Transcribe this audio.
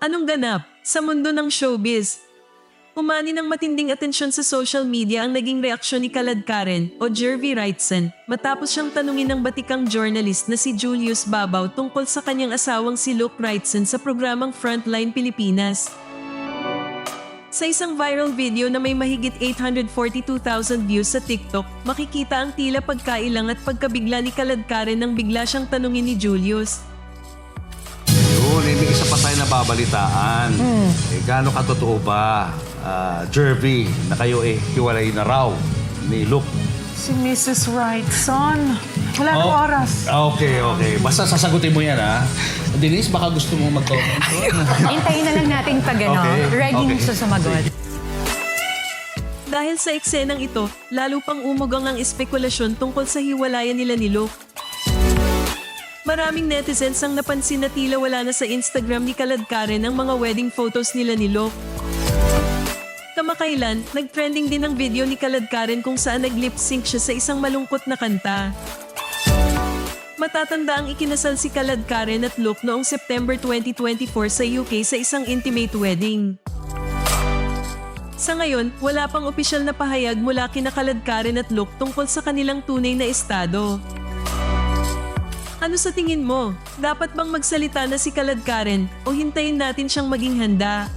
Anong ganap sa mundo ng showbiz? Umani ng matinding atensyon sa social media ang naging reaksyon ni Kalad Karen o Jervy Wrightson matapos siyang tanungin ng batikang journalist na si Julius Babaw tungkol sa kanyang asawang si Luke Wrightson sa programang Frontline Pilipinas. Sa isang viral video na may mahigit 842,000 views sa TikTok, makikita ang tila pagkailang at pagkabigla ni Kalad Karen nang bigla siyang tanungin ni Julius. Yun, eh, may isa pa tayo nababalitaan. Eh, gaano katotoo ba, ah, Jervy, na kayo eh, hiwalay na raw ni Luke? Si Mrs. Wrightson. Wala nang Oh. oras. Okay, okay. Basta sasagutin mo yan, ha? Denise, baka gusto mo mag-comment. Hintayin na lang natin pag ano, Okay, ready okay. siya sumagot. Dahil sa eksenang ito, lalo pang umugang ang espekulasyon tungkol sa hiwalayan nila ni Luke. Maraming netizens ang napansin na tila wala na sa Instagram ni Kalad Karen ang mga wedding photos nila ni Luke. Kamakailan, nag-trending din ang video ni Kalad Karen kung saan nag-lip sync siya sa isang malungkot na kanta. Matatanda ang ikinasal si Kalad Karen at Luke noong September 2024 sa UK sa isang intimate wedding. Sa ngayon, wala pang opisyal na pahayag mula kina Kalad Karen at Luke tungkol sa kanilang tunay na estado. Ano sa tingin mo? Dapat bang magsalita na si Kalad Karen o hintayin natin siyang maging handa?